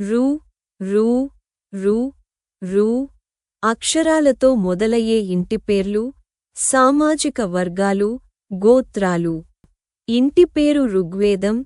రు రు రు రు అక్షరాలతో మొదలయ్యే ఇంటి పేర్లు సామాజిక వర్గాలు గోత్రాలు. ఇంటి పేరు ఋగ్వేదం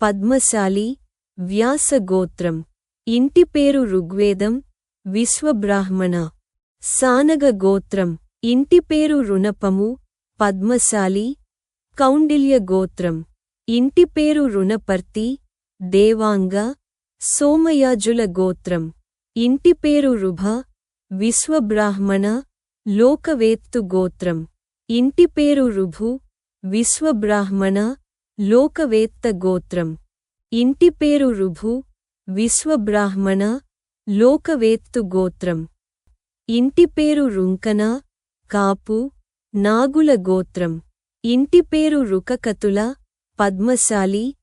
పద్మశాలి వ్యాస గోత్రం ఇంటి పేరు ఋగ్వేదం విశ్వబ్రాహ్మణ. సానగ గోత్రం ఇంటి పేరు రుణపము పద్మశాలి కౌండిల్య గోత్రం ఇంటి పేరు రుణపర్తి దేవాంగ సోమయాజుల గోత్రం. ఇంటి పేరు రుభ విశ్వబ్రాహ్మణ లోకవేత్తు గోత్రం. ఇంటి పేరు రుభు విశ్వబ్రాహ్మణ లోకవేత్త గోత్రం. ఇంటి పేరు రుభు విశ్వబ్రాహ్మణ లోకవేత్తు గోత్రం. ఇంటి పేరు రుంకన కాపు నాగుల గోత్రం. ఇంటి పేరు రుకకతుల పద్మశాలి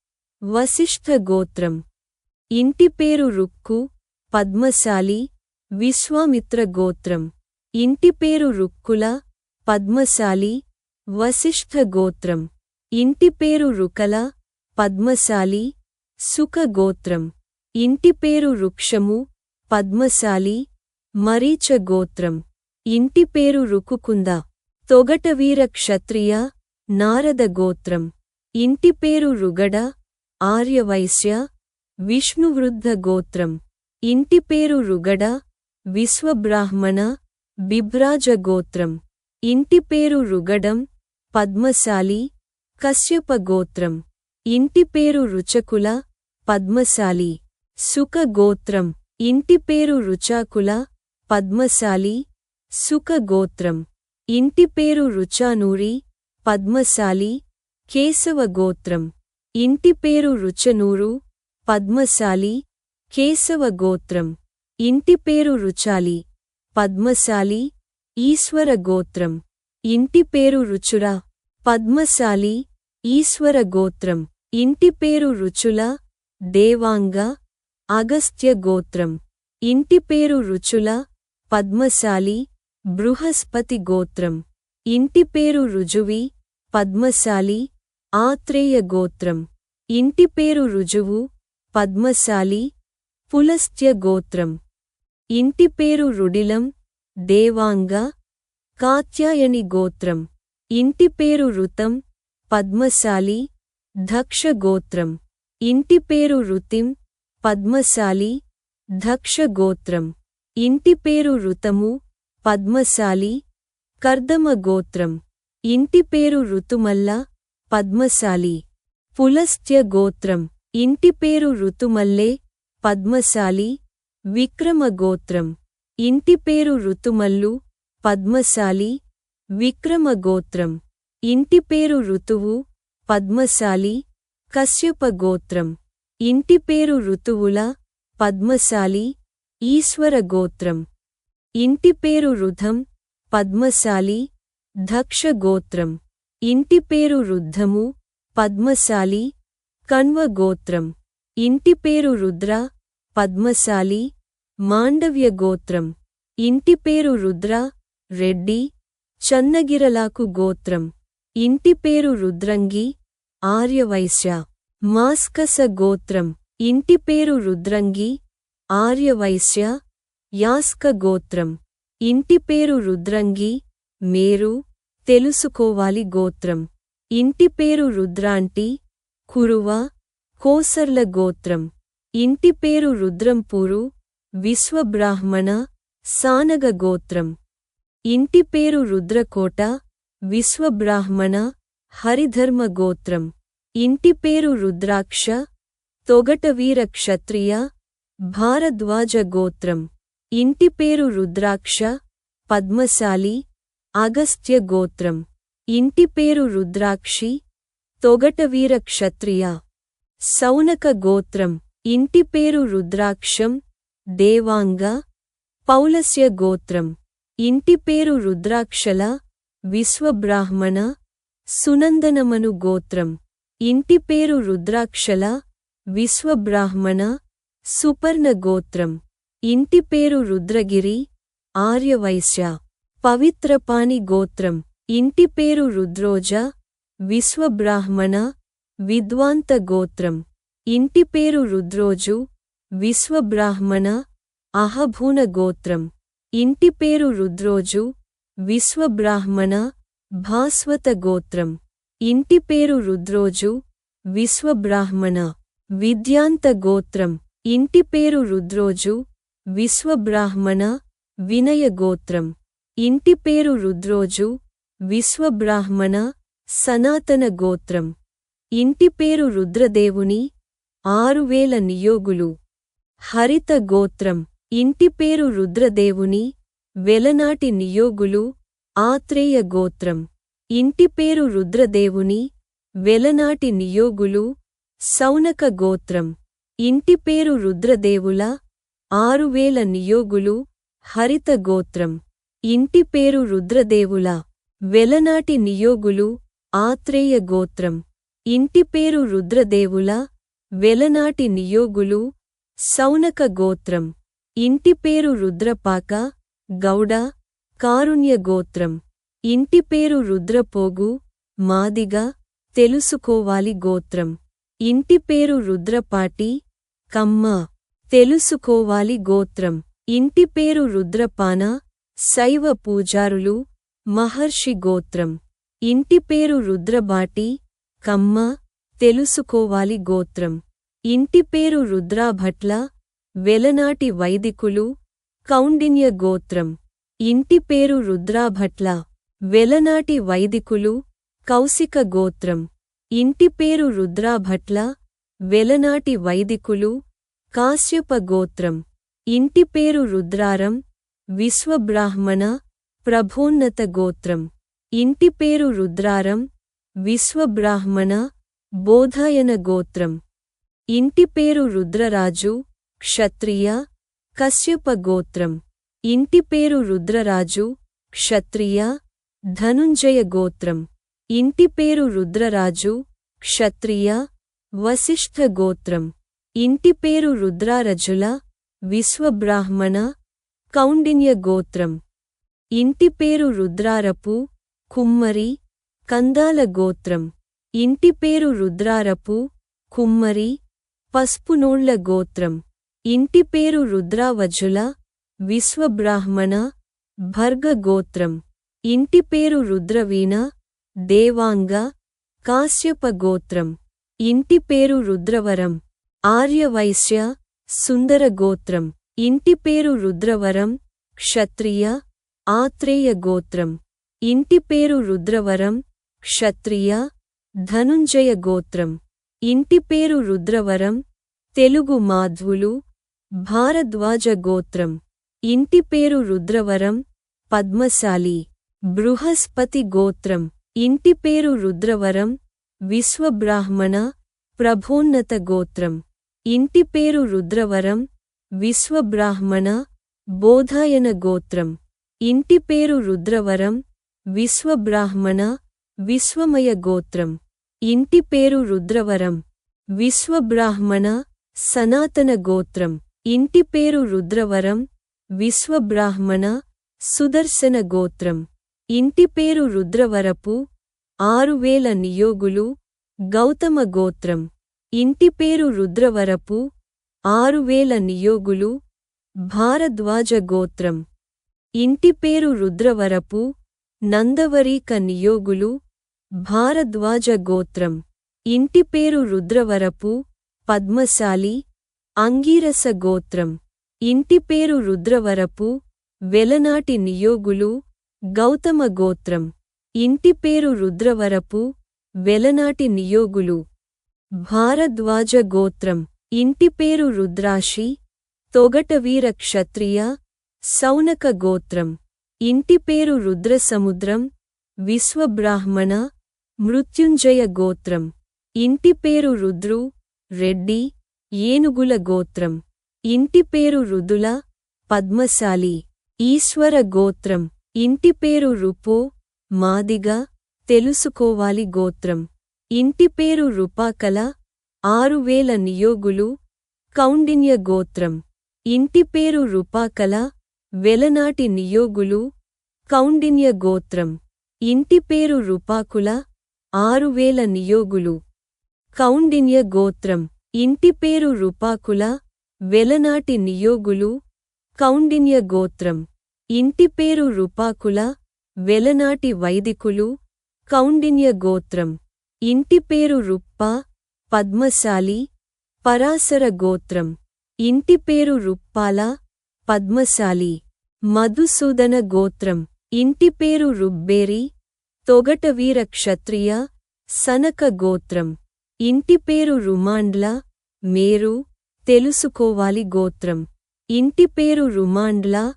వశిష్ఠ గోత్రం. ఇంటి పేరు రుక్కు పద్మశాలి విశ్వామిత్ర గోత్రం. ఇంటి పేరు రుక్కుల పద్మశాలి వశిష్ఠ గోత్రం. ఇంటి పేరు రుకల పద్మశాలి సుఖ గోత్రం. ఇంటి పేరు రుక్షము పద్మశాలి మరీచ గోత్రం. ఇంటి పేరు రుకుకుంద తొగటవీర క్షత్రియ నారద గోత్రం. ఇంటి పేరు రుగడ ఆర్యవైశ్య విష్ణువృద్ధ గోత్రం. ఇంటి పేరు రుగడ విశ్వబ్రాహ్మణ బిభ్రాజ గోత్రం. ఇంటి పేరు రుగడం పద్మశాలి కశ్యప గోత్రం. ఇంటి పేరు రుచకుల పద్మశాలి సుఖ గోత్రం. ఇంటి పేరు రుచాకుల పద్మశాలి సుఖ గోత్రం. ఇంటి పేరు రుచానూరి పద్మశాలి కేశవ గోత్రం. ఇంటి పేరు రుచనూరు పద్మశాలి కేశవ గోత్రం ఇంటి పేరు రుచాలి. పద్మశాలి ఈశ్వర గోత్రం ఇంటి పేరు రుచుర పద్మశాలి ఈశ్వర గోత్రం ఇంటి పేరు రుచుల. దేవాంగ అగస్త్య గోత్రం ఇంటి పేరు రుచుల. పద్మశాలి బృహస్పతి గోత్రం ఇంటి పేరు రుజువి. పద్మశాలి ఆత్రేయ గోత్రం ఇంటి పేరు రుజువు. పద్మశాలి పులస్త్య గోత్రం. ఇంటి పేరు రుడిలం దేవాంగ కాత్యాయని గోత్రం. ఇంటి పేరు రుతం పద్మశాలి దక్ష గోత్రం. ఇంటి పేరు రుతిం పద్మశాలి దక్ష గోత్రం. ఇంటి పేరు రుతము పద్మశాలి కర్దమ గోత్రం. ఇంటి పేరు ఋతుమల్ల పద్మశాలి పులస్త్య గోత్రం. ఇంటి పేరు ఋతుమల్లే పద్మశాలి విక్రమ గోత్రం ఇంటి పేరు ఋతుమల్లు పద్మశాలి విక్రమ గోత్రం ఇంటి పేరు ఋతువు పద్మశాలి కశ్యపగోత్రం. ఇంటి పేరు ఋతువుల పద్మశాలి ఈశ్వర గోత్రం ఇంటి పేరు రుధం పద్మశాలి దక్షగోత్రం. ఇంటి పేరు రుద్ధము పద్మశాలి కణ్వ గోత్రం ఇంటి పేరు రుద్ర పద్మశాలి మాండవ్య గోత్రం ఇంటి పేరు రుద్ర రెడ్డి చన్నగిరలాకు గోత్రం. ఇంటి పేరు రుద్రంగి ఆర్యవైశ్య మాస్కస గోత్రం. ఇంటి పేరు రుద్రంగి ఆర్యవైశ్య యాస్క గోత్రం. ఇంటి పేరు రుద్రంగి మేరు తెలుసుకోవాలి గోత్రం. ఇంటి పేరు రుద్రాంటి కురువ కోసర్ల గోత్రం. ఇంటి పేరు రుద్రంపూరు విశ్వబ్రాహ్మణ సానగ గోత్రం. ఇంటి పేరు రుద్రకోట విశ్వబ్రాహ్మణ హరిధర్మ గోత్రం. ఇంటి పేరు రుద్రాక్ష తొగటవీర క్షత్రియ భారద్వాజ గోత్రం. ఇంటి పేరు రుద్రాక్ష పద్మశాలి అగస్త్య గోత్రం. ఇంటి పేరు రుద్రాక్షి తొగటవీర క్షత్రియ సౌనక గోత్రం. ఇంటి పేరు రుద్రాక్షం. దేవాంగ. పౌలస్య గోత్రం. ఇంటి పేరు రుద్రాక్షల. విశ్వబ్రాహ్మణ. సునందనమను గోత్రం. ఇంటి పేరు రుద్రాక్షల. విశ్వబ్రాహ్మణ. సుపర్ణ గోత్రం. ఇంటి పేరు రుద్రగిరి. ఆర్యవైశ్య. పవిత్రపాణి గోత్రం. ఇంటి పేరు రుద్రోజ. విశ్వబ్రాహ్మణ విద్వాంత గోత్రం. ఇంటి పేరు రుద్రోజు విశ్వబ్రాహ్మణ అహభూన గోత్రం. ఇంటి పేరు రుద్రోజు విశ్వబ్రాహ్మణ భాస్వత గోత్రం. ఇంటి పేరు రుద్రోజు విశ్వబ్రాహ్మణ విద్యాంత గోత్రం. ఇంటి పేరు రుద్రోజు విశ్వబ్రాహ్మణ వినయ గోత్రం. ఇంటి పేరు రుద్రోజు విశ్వబ్రాహ్మణ సనాతన గోత్రం. ఇంటి పేరు రుద్రదేవుని ఆరువేల నియోగులు. హరిత గోత్రం. ఇంటి పేరు రుద్రదేవుని వెలనాటి నియోగులు ఆత్రేయ గోత్రం. ఇంటి పేరు రుద్రదేవుని వెలనాటి నియోగులు సౌనక గోత్రం. ఇంటి పేరు రుద్రదేవుల ఆరువేల నియోగులు హరిత గోత్రం. ఇంటి పేరు రుద్రదేవుల వెలనాటి నియోగులు ఆత్రేయ గోత్రం. ఇంటి పేరు రుద్రదేవుల వెలనాటి నియోగులు సౌనక గోత్రం. ఇంటి పేరు రుద్రపాక గౌడ కారుణ్య గోత్రం. ఇంటి పేరు రుద్రపోగు మాదిగ తెలుసుకోవాలి గోత్రం. ఇంటి పేరు రుద్రపాటి కమ్మ తెలుసుకోవాలి గోత్రం. ఇంటి పేరు రుద్రపాన శైవ పూజారులు మహర్షి గోత్రం. ఇంటి పేరు రుద్రబాటి కమ్మ తెలుసుకోవాలి గోత్రం. ఇంటి పేరు రుద్రాభట్ల వెలనాటి వైదికులు కౌండిన్య గోత్రం. ఇంటి పేరు రుద్రాభట్ల వెలనాటి వైదికులు కౌశిక గోత్రం. ఇంటి పేరు రుద్రాభట్ల వెలనాటి వైదికులు కాశ్యప గోత్రం. ఇంటి పేరు రుద్రారం విశ్వబ్రాహ్మణ ప్రభోన్నత గోత్రం. ఇంటి పేరు రుద్రారం విశ్వబ్రాహ్మణ బోధాయన గోత్రం. ఇంటి పేరు రుద్రరాజు క్షత్రియ కశ్యప గోత్రం. ఇంటి పేరు రుద్రరాజు క్షత్రియ ధనుంజయ గోత్రం. ఇంటి పేరు రుద్రరాజు క్షత్రియ వశిష్ఠ గోత్రం. ఇంటి పేరు రుద్రారజుల విశ్వబ్రాహ్మణ కౌండిన్య గోత్రం. ఇంటి పేరు రుద్రారపు కుమ్మరి కందాల గోత్రం. ఇంటి పేరు రుద్రారపు కుమ్మరి పసుపునోళ్ళ గోత్రం. ఇంటి పేరు రుద్రావజుల విశ్వబ్రాహ్మణ భర్గ గోత్రం. ఇంటి పేరు రుద్రవీణ దేవాంగ కాశ్యప గోత్రం. ఇంటి పేరు రుద్రవరం ఆర్యవైశ్య సుందర గోత్రం. ఇంటి పేరు రుద్రవరం క్షత్రియ ఆత్రేయ గోత్రం. ఇంటి పేరు రుద్రవరం క్షత్రియ ధనుంజయ గోత్రం. ఇంటి పేరు రుద్రవరం తెలుగు మాధ్వులు భారద్వాజ గోత్రం. ఇంటి పేరు రుద్రవరం పద్మశాలి బృహస్పతి గోత్రం. ఇంటి పేరు రుద్రవరం విశ్వబ్రాహ్మణ ప్రభోన్నత గోత్రం. ఇంటి పేరు రుద్రవరం విశ్వబ్రాహ్మణ బోధాయన గోత్రం. ఇంటి పేరు రుద్రవరం విశ్వబ్రాహ్మణ విశ్వమయ గోత్రం. ఇంటి పేరు రుద్రవరం. విశ్వబ్రాహ్మణ సనాతన గోత్రం. ఇంటి పేరు రుద్రవరం. విశ్వబ్రాహ్మణ సుదర్శన గోత్రం. ఇంటి పేరు రుద్రవరపు ఆరువేల నియోగులు గౌతమ గోత్రం. ఇంటి పేరు రుద్రవరపు ఆరువేల నియోగులు భారద్వాజ గోత్రం. ఇంటి పేరు రుద్రవరపు నందవరీక నియోగులు భారద్వాజ గోత్రం. ఇంటి పేరు రుద్రవరపు పద్మశాలి అంగీరస గోత్రం. ఇంటి పేరు రుద్రవరపు వెలనాటి నియోగులు గౌతమ గోత్రం. ఇంటి పేరు రుద్రవరపు వెలనాటి నియోగులు. భారద్వాజ గోత్రం. ఇంటి పేరు రుద్రాశి తొగటవీర క్షత్రియ సౌనక గోత్రం. ఇంటి పేరు రుద్రసముద్రం విశ్వబ్రాహ్మణ మృత్యుంజయ గోత్రం. ఇంటి పేరు రుద్రు రెడ్డి ఏనుగుల గోత్రం. ఇంటి పేరు రుదుల పద్మశాలి ఈశ్వర గోత్రం. ఇంటి పేరు రుపో మాదిగ తెలుసుకోవాలి గోత్రం. ఇంటి పేరు రుపాకల ఆరువేల నియోగులు కౌండిన్య గోత్రం. ఇంటి పేరు రుపాకల వెలనాటి నియోగులు కౌండిన్య గోత్రం. ఇంటి పేరు రుపాకుల ఆరువేల నియోగులు. కౌండిన్య గోత్రం. ఇంటి పేరు రుపాకుల వెలనాటి నియోగులు కౌండిన్య గోత్రం. ఇంటి పేరు రుపాకుల వెలనాటి వైదికులు కౌండిన్య గోత్రం. ఇంటి పేరు రుప్ప పద్మశాలి పరాశర గోత్రం. ఇంటి పేరు రుప్పాల పద్మశాలి. మధుసూదన గోత్రం. ఇంటి పేరు రుబ్బేరి తొగటవీర క్షత్రియ సనక గోత్రం. ఇంటి పేరు రుమాండ్ల. మేరు. తెలుసుకోవాలి గోత్రం. ఇంటి పేరు రుమాండ్ల.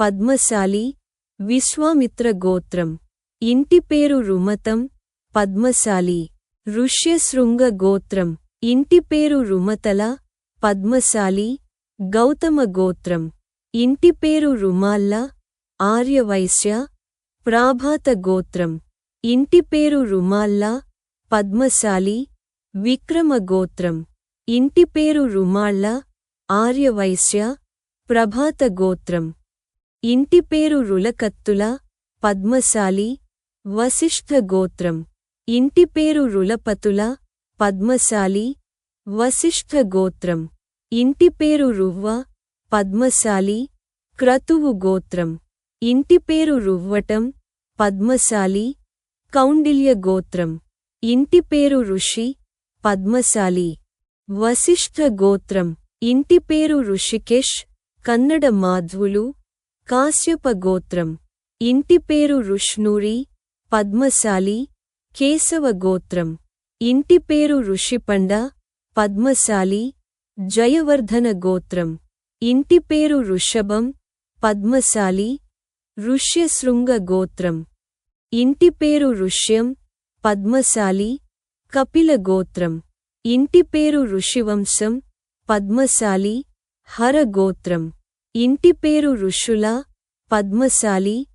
పద్మశాలి. విశ్వామిత్ర గోత్రం. ఇంటి పేరు రుమతం. పద్మశాలి. ఋష్యశృంగ గోత్రం. ఇంటి పేరు రుమతల. పద్మశాలి. గౌతమ గోత్రం. ఇంటి పేరు రుమాల్ల ఆర్యవైశ్య ప్రాభాత గోత్రం. ఇంటి పేరు రుమాల్లా పద్మశాలి విక్రమ గోత్రం. ఇంటి పేరు రుమాళ్ళ ఆర్యవైశ్య ప్రభాత గోత్రం. ఇంటి పేరు రులకత్తుల పద్మశాలి వశిష్ఠ గోత్రం. ఇంటి పేరు రులపతుల పద్మశాలి వశిష్ఠ గోత్రం. ఇంటి పేరు రువ్వ పద్మశాలి క్రతువు గోత్రం. ఇంటి పేరు రువ్వటం పద్మశాలి కౌండిల్య గోత్రం. ఇంటి పేరు ఋషి పద్మశాలి. వశిష్ఠ గోత్రం. ఇంటి పేరు ఋషికేష్ కన్నడ మాధ్వులు కాశ్యప గోత్రం. ఇంటి పేరు ఋష్ణూరి పద్మశాలి కేశవ గోత్రం. ఇంటి పేరు ఋషిపండ పద్మశాలి జయవర్ధన గోత్రం. ఇంటి పేరు ఋషభం పద్మశాలి ఋష్యశృంగ గోత్రం. ఇంటి పేరు ఋష్యం పద్మశాలి కపిల గోత్రం. ఇంటి పేరు ఋషివంశం పద్మశాలి హర గోత్రం. ఇంటి పేరు ఋషుల పద్మశాలి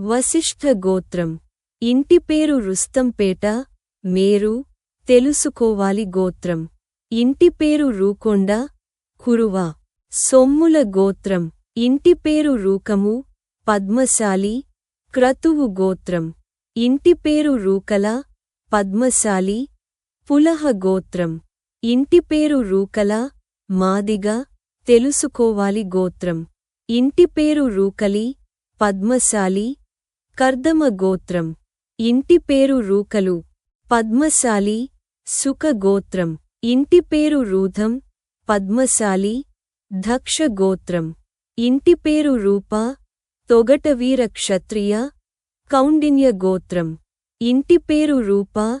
వశిష్ఠ గోత్రం. ఇంటి పేరు రుస్తంపేట మేరు తెలుసుకోవాలి గోత్రం. ఇంటి పేరు రూకొండ కురువా. సొమ్ముల గోత్రం ఇంటి పేరు రూకము పద్మశాలి క్రతువు గోత్రం. ఇంటి పేరు రూకల పద్మశాలి పులహ గోత్రం. ఇంటి పేరు రూకల మాదిగ తెలుసుకోవాలి గోత్రం. ఇంటి పేరు రూకలి పద్మశాలి కర్దమ గోత్రం. ఇంటి పేరు రూకలు పద్మశాలి సుఖ గోత్రం. ఇంటి పేరు రూధం పద్మశాలి దక్ష గోత్రం ఇంటి పేరు రూప తొగటవీర క్షత్రియ కౌండిన్య గోత్రం. ఇంటి పేరు రూప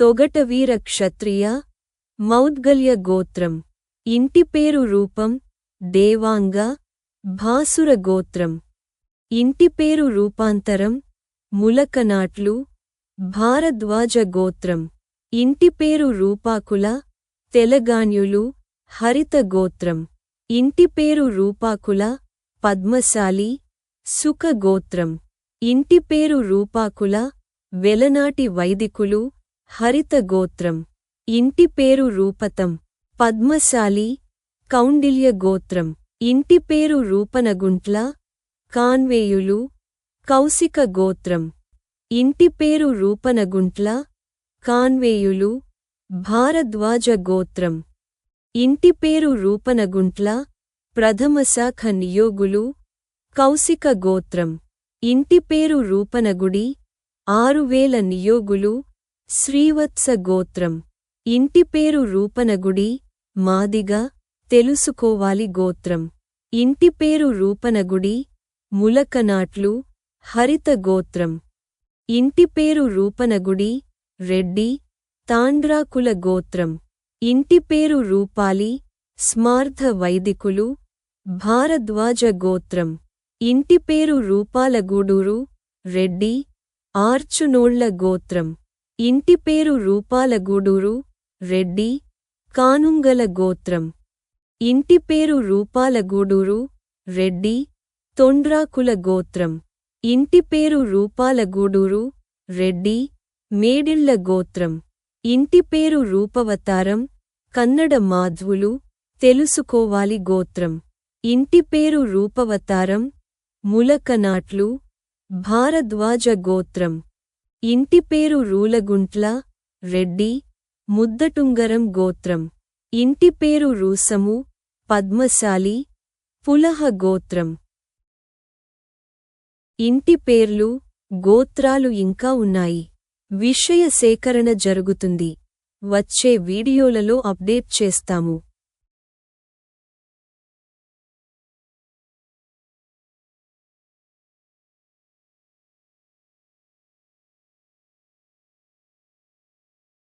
తొగటవీర క్షత్రియ మౌద్గల్య గోత్రం. ఇంటి పేరు రూపం దేవాంగ భాసుర గోత్రం. ఇంటి పేరు రూపాంతరం ములకనాట్లు భారద్వాజ గోత్రం. ఇంటి పేరు రూపాకుల తెలగాన్యులు హరిత గోత్రం. ఇంటి పేరు రూపాకుల పద్మశాలి సుఖ గోత్రం ఇంటి పేరు రూపాకుల వెలనాటి వైదికులు హరిత గోత్రం ఇంటి పేరు రూపతం పద్మశాలి కౌండిల్య గోత్రం ఇంటి పేరు రూపనగుంట్ల కాన్వేయులు కౌశిక గోత్రం ఇంటి పేరు రూపనగుంట్ల కాన్వేయులు భారద్వాజ గోత్రం ఇంటి పేరు రూపనగుంట్ల ప్రథమశాఖ నియోగులు కౌశిక గోత్రం. ఇంటి పేరు రూపనగుడి ఆరువేల నియోగులు శ్రీవత్స గోత్రం. ఇంటి పేరు రూపనగుడి మాదిగ తెలుసుకోవాలి గోత్రం. ఇంటి పేరు రూపనగుడి ములకనాట్లు హరిత గోత్రం. ఇంటి పేరు రూపనగుడి రెడ్డి తాండ్రాకుల గోత్రం. ఇంటి పేరు రూపాలి స్మార్థ వైదికులు భారద్వాజ గోత్రం. ఇంటి పేరు రూపాలగూడూరు రెడ్డి ఆర్చునోళ్ళ గోత్రం. ఇంటి పేరు రూపాలగూడూరు రెడ్డి కానుంగల గోత్రం. ఇంటి పేరు రూపాలగూడూరు రెడ్డి తొండ్రాకుల గోత్రం. ఇంటి పేరు రూపాలగూడూరు రెడ్డి మేడిళ్ళ గోత్రం. ఇంటి పేరు రూపవతారం కన్నడ మాధ్వులు తెలుసుకోవాలి గోత్రం. ఇంటి పేరు రూపవతారం ములకనాట్లు భారద్వాజ గోత్రం. ఇంటి పేరు రూలగుంట్ల రెడ్డి ముద్దటుంగరం గోత్రం. ఇంటి పేరు రూసము పద్మశాలి పులహ గోత్రం. ఇంటి పేర్లు గోత్రాలు ఇంకా ఉన్నాయి. విషయ సేకరణ జరుగుతుంది. వచ్చే వీడియోలలో అప్డేట్ చేస్తాము.